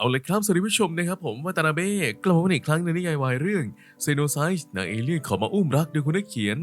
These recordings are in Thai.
เอาเลยครับสวัสดีผู้ชมนะครับผมวัตนาเบ้กลับมาอีกครั้งในนิยายวายเรื่องเซโนไซส์นางเอเลี่ยนขอมาอุ้มรักโดยคุณนักเขียน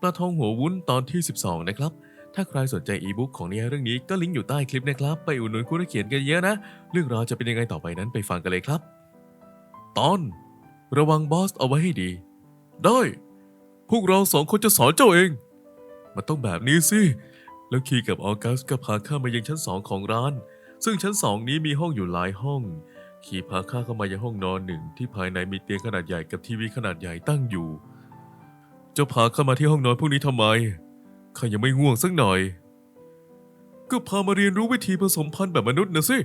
ปลาทองหัววุ้นตอนที่ 12 นะครับ ถ้าใครสนใจอีบุ๊กของนิยายเรื่องนี้ก็ลิงก์อยู่ใต้คลิปนะครับ ไปอุดหนุนคุณนักเขียนกันเยอะนะ เรื่องราวจะเป็นยังไงต่อไปนั้นไปฟังกันเลยครับ ตอน ระวังบอสเอาไว้ให้ดี ได้ พวกเราสองคนจะสอนเจ้าเอง มันต้องแบบนี้สิแล้วคีกับออกัสก็พาข้ามายังชั้นสองของร้าน ซึ่งชั้นสองนี้มีห้องอยู่หลายห้องคีพาข้าเข้ามายังห้องนอนหนึ่งที่ภายในมีเตียงขนาดใหญ่กับทีวีขนาดใหญ่ตั้งอยู่ เจ้าพาเข้ามาที่ห้องนอนพวกนี้ทำไม ข้ายังไม่ง่วงสักหน่อย ก็พามาเรียนรู้วิธีผสมพันธุ์แบบมนุษย์นะสิ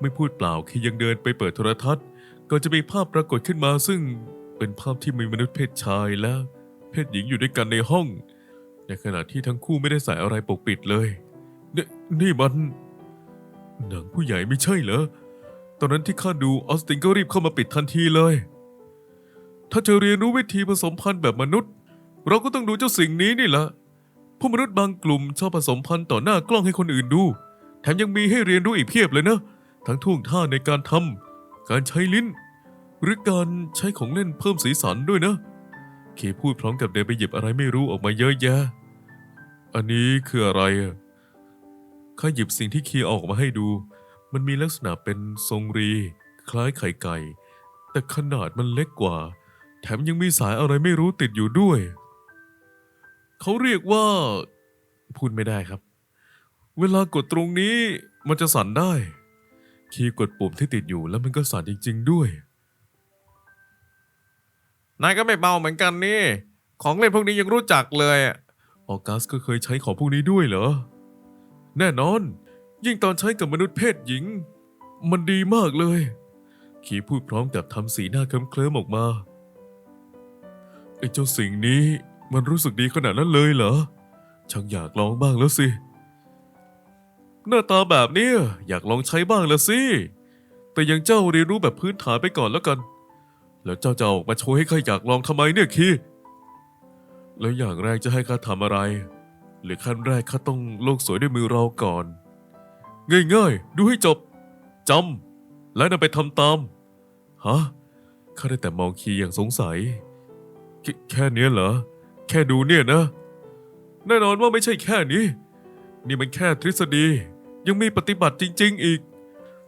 ไม่พูดเปล่าคียังเดินไปเปิดโทรทัศน์ก่อนจะมีภาพปรากฏขึ้นมาซึ่งเป็นภาพที่มีมนุษย์เพศชายและ เพศหญิงอยู่ด้วยกันในห้อง ในขณะที่ทั้งคู่ไม่ได้ใส่อะไรปกปิดเลย นี่นี่มัน หนังผู้ใหญ่ไม่ใช่เหรอ ตอนนั้นที่ข้าดูออสตินก็รีบเข้ามาปิดทันทีเลย ถ้าจะเรียนรู้วิธีผสมพันธุ์แบบมนุษย์ เราก็ต้องดูเจ้าสิ่งนี้นี่แหละผู้มนุษย์บางกลุ่มชอบผสมพันธุ์ต่อหน้ากล้องให้คนอื่นดู แถมยังมีให้เรียนรู้อีกเพียบเลยนะ ทั้งท่วงท่าในการทำการใช้ลิ้น หรือการใช้ของเล่นเพิ่มสีสันด้วยนะ เคพูดพร้อมกับเดินไปหยิบอะไรไม่รู้ออกมาเยอะแยะ อันนี้คืออะไรอะ ข้าหยิบสิ่งที่คีอออกมาให้ดู มันมีลักษณะเป็นทรงรี คล้ายไข่ไก่ แต่ขนาดมันเล็กกว่า แถมยังมีสายอะไรไม่รู้ติดอยู่ด้วย เขาเรียกว่า พูดไม่ได้ครับ เวลากดตรงนี้มันจะสั่นได้ คีย์กดปุ่มที่ติดอยู่แล้วมันก็สั่นจริง ๆ ด้วย นายก็ไม่เบาเหมือนกันนี่ ของเล่นพวกนี้ยังรู้จักเลยอะออกัสก็เคยใช้ของพวกนี้ด้วยเหรอ แน่นอน ยิ่งตอนใช้กับมนุษย์เพศหญิง มันดีมากเลย ขีพูดพร้อมกับทำสีหน้าเคลิ้มๆออกมาไอ้เจ้าสิ่งนี้มันรู้สึกดีขนาดนั้นเลยเหรอชักอยากลองบ้างแล้วสิ หน้าตาแบบนี้อยากลองใช้บ้างแล้วสิ แต่ยังเจ้าเรียนรู้แบบพื้นฐานไปก่อนแล้วกัน แล้วเจ้าจะออกมาโชว์ให้ข้าอยากลองทำไมเนี่ยคีแล้วอย่างแรกจะให้ข้าทำอะไร หรือขั้นแรกข้าต้องโลกสวยด้วยมือเราก่อน ง่ายๆ ดูให้จบจำและนำไปทำตาม ฮะ ข้าได้แต่มองคีอย่างสงสัย แคแค่เนี้ยเหรอ แค่ดูเนี่ยนะ แน่นอนว่าไม่ใช่แค่นี้ นี่มันแค่ทฤษฎี ยังมีปฏิบัติจริง ๆ อีก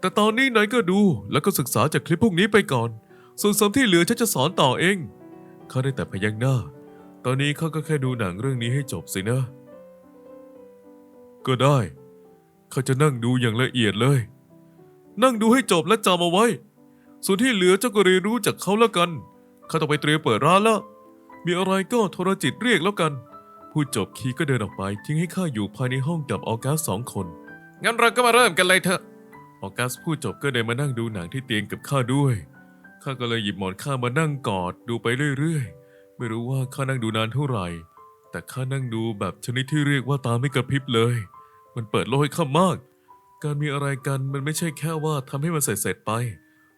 แต่ตอนนี้นายก็ดูแล้วก็ศึกษาจากคลิปพวกนี้ไปก่อน ส่วนสมที่เหลือฉันจะสอนต่อเอง ข้าได้แต่พยักหน้า ตอนนี้เขาก็แค่ดูหนังเรื่องนี้ให้จบสินะ ก็ได้เขาจะนั่งดูอย่างละเอียดเลย นั่งดูให้จบและจำเอาไว้ ส่วนที่เหลือเจ้าก็เรียนรู้จากเขาแล้วกันเขาต้องไปเตรียมเปิดร้านแล้ว มีอะไรก็โทรจิตเรียกแล้วกัน พูดจบคีก็เดินออกไป ทิ้งให้ข้าอยู่ภายในห้องกับออกัสสองคน งั้นเราก็มาเริ่มกันเลยเถอะ ออกัสพูดจบก็เดินมานั่งดูหนังที่เตียงกับข้าด้วย ข้าก็เลยหยิบหมอนข้ามานั่งกอดดูไปเรื่อยๆ ไม่รู้ว่าข้านั่งดูนานเท่าไหร่ แต่ข้านั่งดูแบบชนิดที่เรียกว่าตาไม่กระพริบเลย มันเปิดโลกให้ข้ามาก การมีอะไรกันมันไม่ใช่แค่ว่าทำให้มันเสร็จๆไป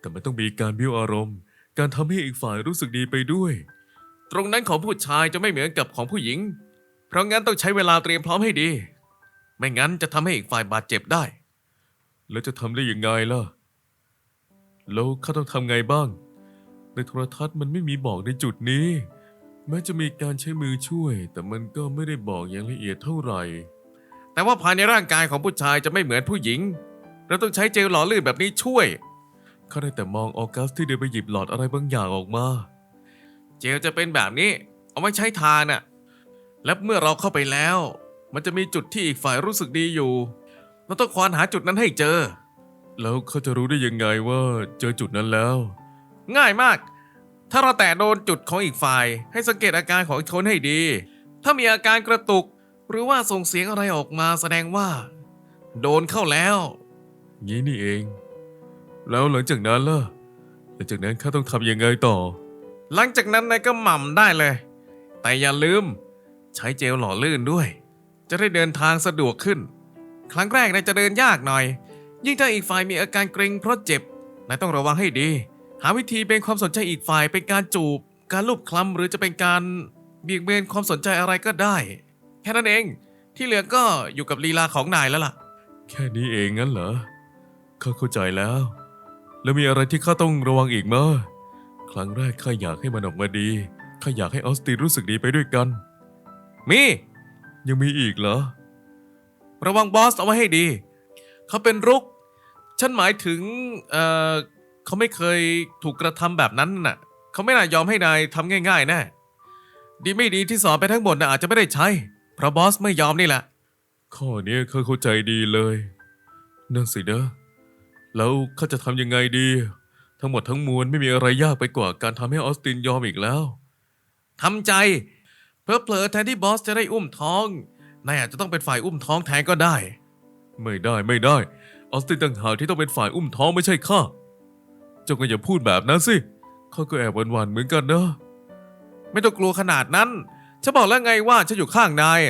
แต่มันต้องมีการบิ้วอารมณ์ การทำให้อีกฝ่ายรู้สึกดีไปด้วย ตรงนั้นของผู้ชายจะไม่เหมือนกับของผู้หญิง เพราะงั้นต้องใช้เวลาเตรียมพร้อมให้ดี ไม่งั้นจะทำให้อีกฝ่ายบาดเจ็บได้ แล้วจะทำได้ยังไงล่ะ แล้วข้าต้องทำไงบ้าง ในโทรทัศน์มันไม่มีบอกในจุดนี้แม้จะมีการใช้มือช่วย แต่มันก็ไม่ได้บอกอย่างละเอียดเท่าไหร่ แต่ว่าภายในร่างกายของผู้ชายจะไม่เหมือนผู้หญิง เราต้องใช้เจลหล่อลื่นแบบนี้ช่วยเขาได้แต่มองออกัสที่เดินไปหยิบหลอดอะไรบางอย่างออกมา เจลจะเป็นแบบนี้ เอาไว้ใช้ทาน่ะ และเมื่อเราเข้าไปแล้ว มันจะมีจุดที่อีกฝ่ายรู้สึกดีอยู่เราต้องควานหาจุดนั้นให้เจอ แล้วเขาจะรู้ได้ยังไงว่าเจอจุดนั้นแล้ว ง่ายมาก ถ้าเราแตะโดนจุดของอีกฝ่าย ให้สังเกตอาการของอีกคนให้ดี ถ้ามีอาการกระตุก หรือว่าส่งเสียงอะไรออกมาแสดงว่า โดนเข้าแล้ว งี้นี่เอง แล้วหลังจากนั้นล่ะ หลังจากนั้นข้าต้องทำยังไงต่อ หลังจากนั้นนายก็หม่ำได้เลย แต่อย่าลืม ใช้เจลหล่อลื่นด้วย จะได้เดินทางสะดวกขึ้น ครั้งแรกนายจะเดินยากหน่อย ยิ่งถ้าอีกฝ่ายมีอาการเกรงเพราะเจ็บนายต้องระวังให้ดี หาวิธีเป็นความสนใจอีกฝ่ายเป็นการจูบ การลูบคลำหรือจะเป็นการเบี่ยงเบนความสนใจอะไรก็ได้ แค่นั้นเอง ที่เหลือก็อยู่กับลีลาของนายแล้วล่ะ แค่นี้เองงั้นเหรอข้าเข้าใจแล้ว แล้วมีอะไรที่ข้าต้องระวังอีกมั้ยครั้งแรกข้าอยากให้มันออกมาดีข้าอยากให้ออสตินรู้สึกดีไปด้วยกัน มี ยังมีอีกเหรอ ระวังบอสเอาไว้ให้ดี เขาเป็นรุก ฉันหมายถึงเอ่อเขาไม่เคยถูกกระทำแบบนั้นน่ะ เขาไม่น่ายอมให้นายทำง่ายๆแน่ดีไม่ดีที่สอนไปทั้งหมดน่ะอาจจะไม่ได้ใช้เพ ราะบอสไม่ยอมนี่แหละ ข้อเนี้ยข้าเข้าใจดีเลยนั่นสินะแล้วข้าจะทำยังไงดี ทั้งหมดทั้งมวลไม่มีอะไรยากไปกว่าการทำให้ออสตินยอมอีกแล้วทำใจ เพอเพลอๆแทนที่บอสจะได้อุ้มท้องนายอาจจะต้องเป็นฝ่ายอุ้มท้องแทนก็ได้ ไม่ได้ไม่ได้ ออสตินต่างหากที่ต้องเป็นฝ่ายอุ้มท้องไม่ใช่ข้าเจ้าก็อย่าพูดแบบนั้นสิข้าก็แอบหวันๆเหมือนกันนะ ไม่ต้องกลัวขนาดนั้น ฉันบอกแล้วไงว่าฉันอยู่ข้างนาย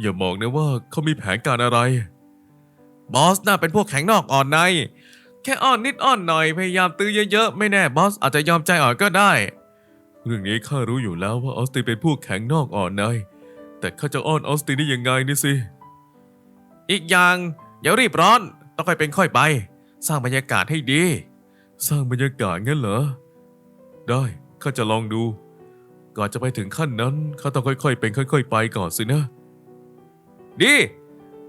อย่าบอกนะว่าเขามีแผนการอะไร บอสน่าเป็นพวกแข็งนอกอ่อนใน แค่อ้อนนิดอ้อนหน่อยพยายามตื้อเยอะๆ ไม่แน่บอสอาจจะยอมใจอ่อนก็ได้ เรื่องนี้ข้ารู้อยู่แล้วว่าออสตินเป็นผู้แข็งนอกอ่อนใน แต่ข้าจะอ้อนออสตินได้ยังไงนี่สิ อีกอย่างอย่ารีบร้อน ต้องค่อยเป็นค่อยไป สร้างบรรยากาศให้ดี สร้างบรรยากาศงั้นเหรอ ได้ข้าจะลองดู ก่อนจะไปถึงขั้นนั้นเขาต้องค่อยๆ เป็นค่อย ๆ ไปก่อนสินะ ดี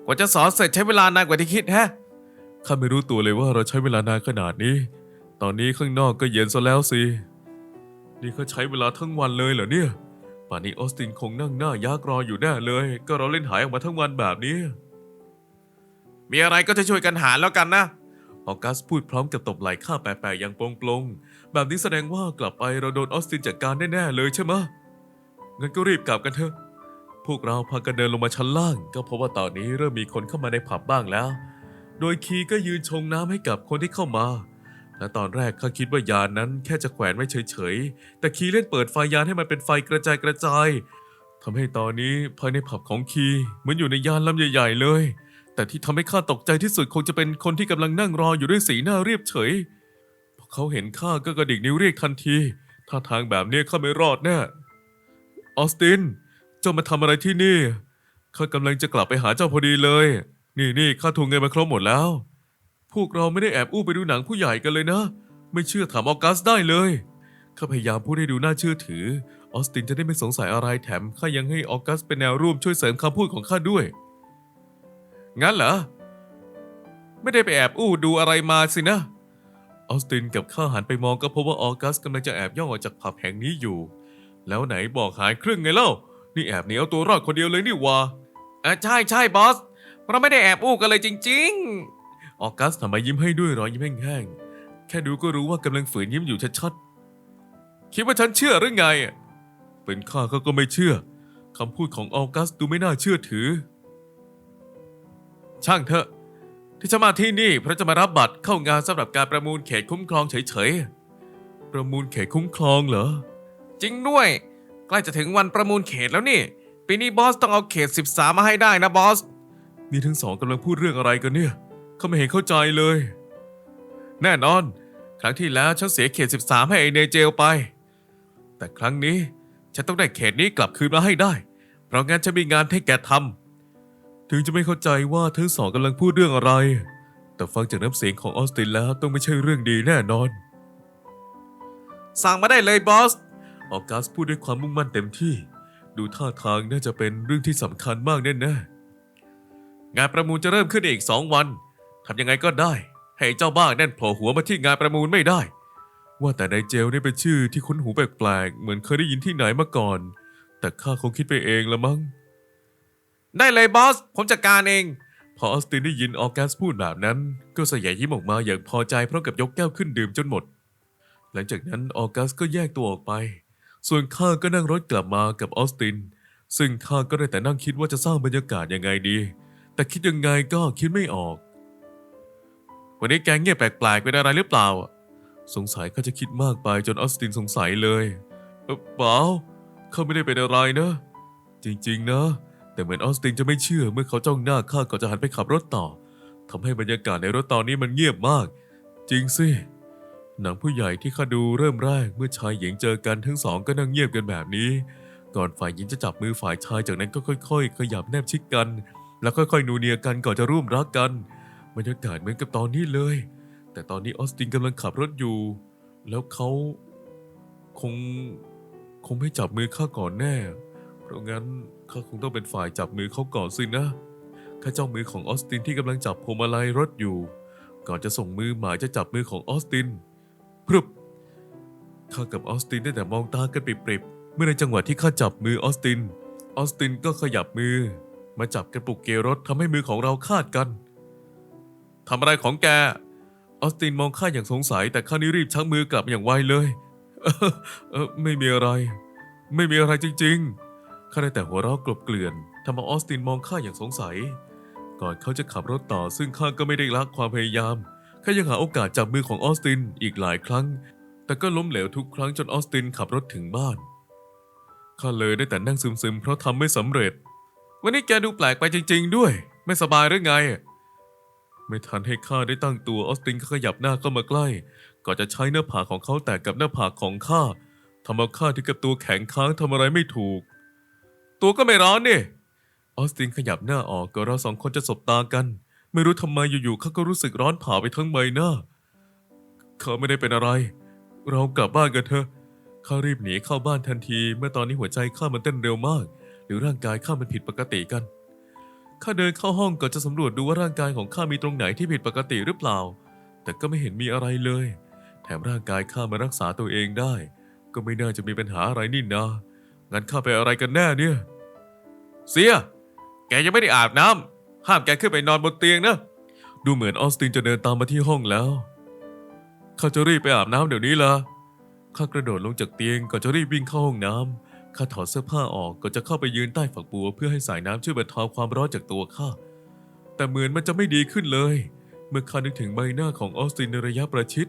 กว่าจะสอนเสร็จใช้เวลานานกว่าที่คิดแฮะข้าไม่รู้ตัวเลยว่าเราใช้เวลานานขนาดนี้ ตอนนี้ข้างนอกก็เย็นซะแล้วสิ นี่เขาใช้เวลาทั้งวันเลยเหรอเนี่ย ป่านนี้ออสตินคงนั่งหน้ายักรออยู่แน่เลย ก็เราเล่นหายออกมาทั้งวันแบบนี้ มีอะไรก็จะช่วยกันหาแล้วกันนะ ออกัสพูดพร้อมกับตบไหล่ข้าแปลกๆอย่างโปร่งๆ แบบนี้แสดงว่ากลับไปเราโดนออสตินจัดการแน่ๆเลยใช่ไหมงั้นก็รีบกลับกันเถอะ พวกเราพากันเดินลงมาชั้นล่าง ก็พบว่าตอนนี้เริ่มมีคนเข้ามาในผับบ้างแล้ว โดยคีก็ยืนชงน้ำให้กับคนที่เข้ามา และตอนแรกข้าคิดว่ายานนั้นแค่จะแขวนไว้เฉยๆ แต่คีเล่นเปิดไฟยานให้มันเป็นไฟกระจายกระจายทำให้ตอนนี้ภายในผับของคีเหมือนอยู่ในยานลำใหญ่ ๆ เลย แต่ที่ทำให้ข้าตกใจที่สุดคงจะเป็นคนที่กำลังนั่งรออยู่ด้วยสีหน้าเรียบเฉย พอเขาเห็นข้าก็กระดิกนิ้วเรียกทันที ท่าทางแบบนี้ข้าไม่รอดแน่ ออสติน เจ้ามาทำอะไรที่นี่ ข้ากำลังจะกลับไปหาเจ้าพอดีเลย นี่นี่ข้าทวงเงินมาครบหมดแล้ว พวกเราไม่ได้แอบอู้ไปดูหนังผู้ใหญ่กันเลยนะ ไม่เชื่อถามออกัสได้เลย ข้าพยายามพูดให้ดูน่าเชื่อถือ ออสตินจะได้ไม่สงสัยอะไรแถมข้ายังให้ออกัสเป็นแนวร่วมช่วยเสริมคำพูดของข้าด้วย งั้นเหรอ ไม่ได้ไปแอบอู้ดูอะไรมาสินะ ออสตินกับข้าหันไปมองก็พบว่าออกัสกำลังจะแอบย่องออกจากผับแห่งนี้อยู่ แล้วไหนบอกหายครึ่งไงเล่า นี่แอบหนีเอาตัวรอดคนเดียวเลยนี่วะเออใช่ใช่บอส เราไม่ได้แอบอู้กันเลยจริงออกัสทำไมยิ้มให้ด้วยรอยยิ้มแห้งๆ แค่ดูก็รู้ว่ากำลังฝืนยิ้มอยู่ชัดๆ คิดว่าฉันเชื่อหรือไง เป็นข้าเขาก็ไม่เชื่อคำพูดของออกัสดูไม่น่าเชื่อถือ ช่างเถอะ ที่ฉันมาที่นี่เพราะจะมารับบัตรเข้างานสำหรับการประมูลเขตคุ้มครองเฉยประมูลเขตคุ้มครองเหรอ จริงด้วย ใกล้จะถึงวันประมูลเขตแล้วนี่ ปีนี้บอสต้องเอาเขต 13 มาให้ได้นะบอส นี่ทั้งสองกำลังพูดเรื่องอะไรกันเนี่ยเขาไม่เห็นเข้าใจเลย แน่นอน ครั้งที่แล้วฉันเสียเขต 13 ให้ไอเนเจลไป แต่ครั้งนี้ฉันต้องได้เขตนี้กลับคืนมาให้ได้ เพราะงั้นจะมีงานให้แกทำ ถึงจะไม่เข้าใจว่าทั้งสองกำลังพูดเรื่องอะไร แต่ฟังจากน้ำเสียงของออสตินแล้วต้องไม่ใช่เรื่องดีแน่นอนำสั่งมาได้เลยบอส ออกัสพูดด้วยความมุ่งมั่นเต็มที่ ดูท่าทางน่าจะเป็นเรื่องที่สำคัญมากแน่งานประมูลจะเริ่มขึ้นอีก2วันทำยังไงก็ได้ ให้เจ้าบ้านั่นโผล่หัวมาที่งานประมูลไม่ได้ๆว่าแต่นายเจลนี่เป็นชื่อที่คุ้นหูแปลกๆ เหมือนเคยได้ยินที่ไหนมาก่อน แต่ข้าคงคิดไปเองละมั้ง ได้เลยบอส ผมจัดการเอง พอออสตินได้ยินออกัสพูดแบบนั้น ก็สยายยิ้มออกมาอย่างพอใจพร้อมกับยกแก้วขึ้นดื่มจนหมด หลังจากนั้นออกัสก็แยกตัวออกไป ส่วนข้าก็นั่งรถกลับมากับออสติน ซึ่งข้าก็ได้แต่นั่งคิดว่าจะสร้างบรรยากาศยังไงดี แต่คิดยังไงก็คิดไม่ออก วันนี้แกเงียบแปลกๆเป็นอะไรหรือเปล่า สงสัยข้าจะคิดมากไปจนออสตินสงสัยเลยเอ่อเปล่าข้าไม่ได้เป็นอะไรนะ จริงๆนะ แต่เหมือนออสตินจะไม่เชื่อเมื่อเขาจ้องหน้าข้าก่อนจะหันไปขับรถต่อทำให้บรรยากาศในรถตอนนี้มันเงียบมาก จริงสิหนังผู้ใหญ่ที่ข้าดูเริ่มแรกเมื่อชายหญิงเจอกันทั้งสองก็นั่งเงียบกันแบบนี้ ก่อนฝ่ายหญิงจะจับมือฝ่ายชายจากนั้นก็ค่อย ๆ ขยับแนบชิดกัน แล้วค่อยๆนูเนียกันก่อนจะร่วมรักกันบรรยากาศเหมือนกับตอนนี้เลย แต่ตอนนี้ออสตินกำลังขับรถอยู่ แล้วเขาคงคงไม่จับมือข้าก่อนแน่ เพราะงั้น ข้าคงต้องเป็นฝ่ายจับมือเขาก่อนสินะข้าจ้องมือของออสตินที่กำลังจับพวงมาลัยรถอยู่ ก่อนจะส่งมือหมายจะจับมือของออสตินพรึบข้ากับออสตินได้แต่มองตากันปริบๆเมื่อในจังหวะที่ข้าจับมือออสติน ออสตินก็ขยับมือ มาจับกระปุกเกยร์รถทำให้มือของเราคาดกันทำอะไรของแก ออสตินมองข้าอย่างสงสัย แต่ข้านี่รีบชักมือกลับอย่างไวเลย เออไม่มีอะไร ไม่มีอะไรจริง ๆ ข้าได้แต่หัวเราะกลบเกลื่อนทำเอาออสตินมองข้าอย่างสงสัย ก่อนเขาจะขับรถต่อซึ่งข้าก็ไม่ได้ละความพยายามข้ายังหาโอกาสจับมือของออสตินอีกหลายครั้ง แต่ก็ล้มเหลวทุกครั้งจนออสตินขับรถถึงบ้านข้าเลยได้แต่นั่งซึมๆเพราะทำไม่สำเร็จ วันนี้แกดูแปลกไปจริง ๆ ด้วย ไม่สบายหรือไง ไม่ทันให้ข้าได้ตั้งตัวออสตินก็ขยับหน้าเข้ามาใกล้ก่อนจะใช้หน้าผากของเขาแตะกับหน้าผากของข้าทำเอาข้าที่กับตัวแข็งค้างทำอะไรไม่ถูก ตัวก็ไม่ร้อนนี่ออสตินขยับหน้าออกก็เราสองคนจะสบตากัน ไม่รู้ทำไมอยู่ๆเขาก็รู้สึกร้อนเผาไปทั้งใบหน้า เขาไม่ได้เป็นอะไร เรากลับบ้านกันเถอะข้ารีบหนีเข้าบ้านทันที เมื่อตอนนี้หัวใจข้ามันเต้นเร็วมาก หรือร่างกายข้ามันผิดปกติกันข้าเดินเข้าห้องก่อนจะสำรวจดูว่าร่างกายของข้ามีตรงไหนที่ผิดปกติหรือเปล่า แต่ก็ไม่เห็นมีอะไรเลย แถมร่างกายข้ามารักษาตัวเองได้ ก็ไม่น่าจะมีปัญหาอะไรนี่นางั้นข้าไปอะไรกันแน่เนี่ย เสีย แกยังไม่ได้อาบน้ำห้ามแกขึ้นไปนอนบนเตียงนะ ดูเหมือนออสตินจะเดินตามมาที่ห้องแล้ว ข้าจะรีบไปอาบน้ำเดี๋ยวนี้ละข้ากระโดดลงจากเตียงก่อนจะรีบวิ่งเข้าห้องน้ำข้าถอดเสื้อผ้าออกก่อนจะเข้าไปยืนใต้ฝักบัวเพื่อให้สายน้ำช่วยบรรเทาความร้อนจากตัวข้า แต่เหมือนมันจะไม่ดีขึ้นเลย เมื่อข้านึกถึงใบหน้าของออสตินในระยะประชิด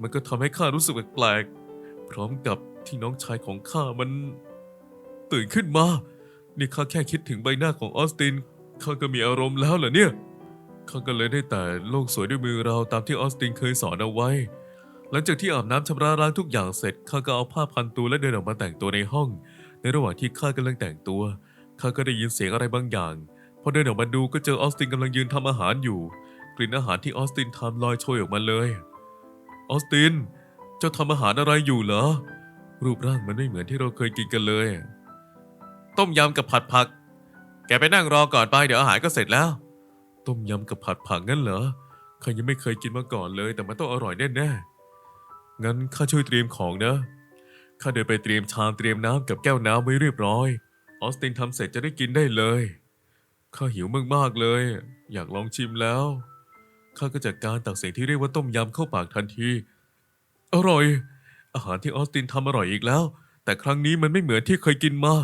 มันก็ทำให้ข้ารู้สึกแปลกๆ พร้อมกับที่น้องชายของข้ามัน ตื่นขึ้นมา นี่ข้าแค่คิดถึงใบหน้าของออสตินข้าก็มีอารมณ์แล้วเหรอเนี่ยข้าก็เลยได้แต่โลกสวยด้วยมือเราตามที่ออสตินเคยสอนเอาไว้ หลังจากที่อาบน้ำชำระล้างทุกอย่างเสร็จข้าก็เอาผ้าพันตัวและเดินออกมาแต่งตัวในห้อง ในระหว่างที่ข้ากำลังแต่งตัวข้าก็ได้ยินเสียงอะไรบางอย่างพอเดินออกมาดูก็เจอออสตินกำลังยืนทำอาหารอยู่ กลิ่นอาหารที่ออสตินทำลอยโชยออกมาเลยออสตินเจ้าทำอาหารอะไรอยู่เหรอรูปร่างมันไม่เหมือนที่เราเคยกินกันเลย ต้มยำกับผัดผัก แกไปนั่งรอก่อนไปเดี๋ยวอาหารก็เสร็จแล้ว ต้มยำกับผัดผักงั้นเหรอข้ายังไม่เคยกินมาก่อนเลย แต่มันต้องอร่อยแน่ๆงั้นข้าช่วยเตรียมของนะข้าเดินไปเตรียมชามเตรียมน้ำกับแก้วน้ำไว้เรียบร้อย ออสตินทำเสร็จจะได้กินได้เลยข้าหิวมากๆเลย อยากลองชิมแล้วข้าก็จัดการตักเสิ่งที่เรียกว่าต้มยำเข้าปากทันที อร่อย อาหารที่ออสตินทำอร่อยอีกแล้ว แต่ครั้งนี้มันไม่เหมือนที่เคยกินมา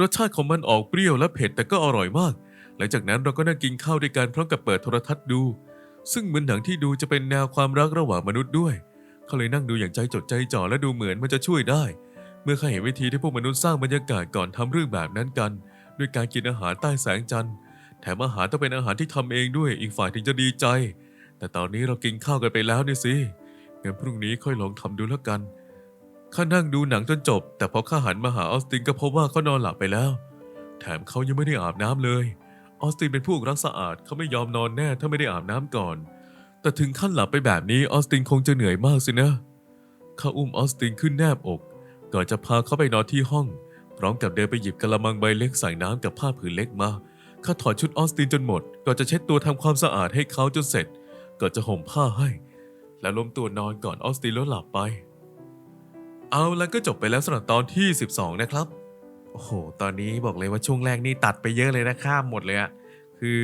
รสชาติของมันออกเปรี้ยวและเผ็ดแต่ก็อร่อยมาก หลังจากนั้นเราก็นั่งกินข้าวด้วยกันพร้อมกับเปิดโทรทัศน์ดู ซึ่งเหมือนหนังที่ดูจะเป็นแนวความรักระหว่างมนุษย์ด้วย เขาเลยนั่งดูอย่างใจจดใจจ่อและดูเหมือนมันจะช่วยได้ เมื่อเขาเห็นวิธีที่พวกมนุษย์สร้างบรรยากาศก่อนทำเรื่องแบบนั้นกัน ด้วยการกินอาหารใต้แสงจันทร์แถมอาหารต้องเป็นอาหารที่ทำเองด้วยอีกฝ่ายถึงจะดีใจ แต่ตอนนี้เรากินข้าวกันไปแล้วนี่สิงั้นพรุ่งนี้ค่อยลองทำดูแล้วกัน ข้านั่งดูหนังจนจบ แต่พอข้าหันมาหาออสตินก็พบว่าเขานอนหลับไปแล้ว แถมเขายังไม่ได้อาบน้ำเลย ออสตินเป็นผู้รักสะอาดเขาไม่ยอมนอนแน่ถ้าไม่ได้อาบน้ำก่อน แต่ถึงขั้นหลับไปแบบนี้ออสตินคงจะเหนื่อยมากสินะข้าอุ้มออสตินขึ้นแนบอกก่อนจะพาเขาไปนอนที่ห้อง พร้อมกับเดินไปหยิบกระมังใบเล็กใส่น้ำกับผ้าผืนเล็กมาข้าถอดชุดออสตินจนหมดก่อนจะเช็ดตัวทำความสะอาดให้เขาจนเสร็จก่อนจะห่มผ้าให้ แล้วล้มตัวนอนก่อนออสตินแล้วหลับไป เอาแล้วก็จบไปแล้วสำหรับตอนที่ 12 นะครับ โอ้โห ตอนนี้บอกเลยว่าช่วงแรกนี่ตัดไปเยอะเลยนะข้ามหมดเลยอะคือ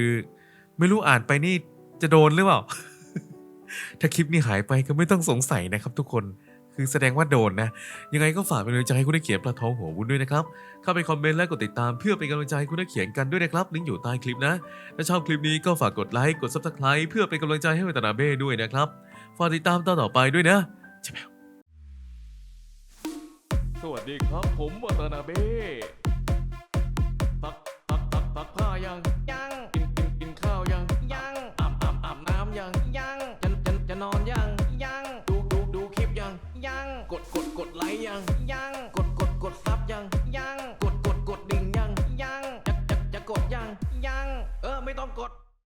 ไม่รู้อ่านไปนี่จะโดนหรือเปล่า ถ้าคลิปนี้หายไปก็ไม่ต้องสงสัยนะครับทุกคน คือแสดงว่าโดนนะ ยังไงก็ฝากเป็นกำลังใจให้คุณนักเขียนปลาทองหัววุ้นด้วยนะครับ เข้าไปคอมเมนต์และกดติดตามเพื่อเป็นกำลังใจให้คุณนักเขียนกันด้วยนะครับ ลิงก์อยู่ใต้คลิปนะ ถ้าชอบคลิปนี้ก็ฝากกดไลค์ กด subscribe เพื่อเป็นกำลังใจให้วัตนาเบ้ด้วยนะครับ ฝากติดตามตอนต่อไปด้วยนะใช่ไหม สวัสดีครับผมวัตนาเบ้